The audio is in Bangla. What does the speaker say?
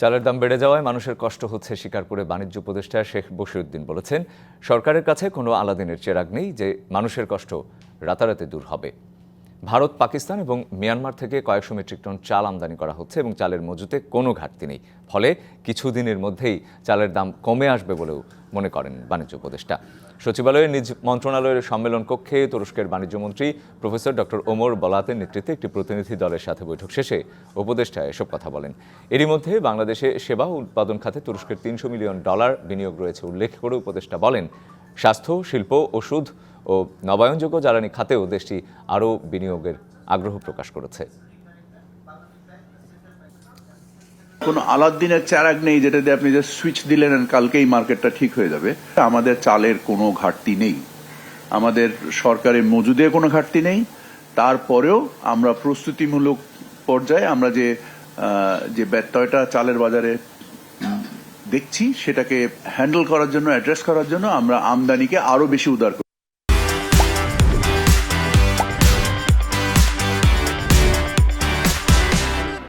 চালের দাম বেড়ে যাওয়ায় মানুষের কষ্ট হচ্ছে স্বীকার করে বাণিজ্য উপদেষ্টা শেখ বসিউদ্দিন বলেছেন, সরকারের কাছে কোনো আলাদিনের চেরাগ নেই যে মানুষের কষ্ট রাতারাতি দূর হবে। ভারত, পাকিস্তান এবং মিয়ানমার থেকে কয়েকশো মেট্রিক টন চাল আমদানি করা হচ্ছে এবং চালের মজুতে কোনো ঘাটতি নেই। ফলে কিছুদিনের মধ্যেই চালের দাম কমে আসবে বলেও মনে করেন বাণিজ্য উপদেষ্টা। সচিবালয়ের নিজ মন্ত্রণালয়ের সম্মেলন কক্ষে তুরস্কের বাণিজ্যমন্ত্রী প্রফেসর ডক্টর ওমর বলাতের নেতৃত্বে একটি প্রতিনিধি দলের সাথে বৈঠক শেষে উপদেষ্টা এসব কথা বলেন। এরই মধ্যে বাংলাদেশে সেবা উৎপাদন খাতে তুরস্কের তিনশো মিলিয়ন ডলার বিনিয়োগ রয়েছে উল্লেখ করে উপদেষ্টা বলেন। স্বাস্থ্য, শিল্প, ওষুধ ও নবায়নযোগ্য জ্বালানি খাতেও দেশটি আরও বিনিয়োগের আগ্রহ প্রকাশ করেছে। কোনো আলাদ্দিনের চারাগ নেই যেটা দিয়ে আপনি যে সুইচ দিলেন কালকেই মার্কেটটা ঠিক হয়ে যাবে। আমাদের চালের কোনো ঘাটতি নেই। আমাদের সরকারের মজুদে কোনো ঘাটতি নেই। তারপরেও আমরা প্রস্তুতিমূলক পর্যায়ে আমরা যে যে ব্যত্যয়টা চালের বাজারে দেখছি সেটাকে হ্যান্ডেল করার জন্য অ্যাড্রেস করার জন্য আমরা আমদানিকে আরও বেশি উদার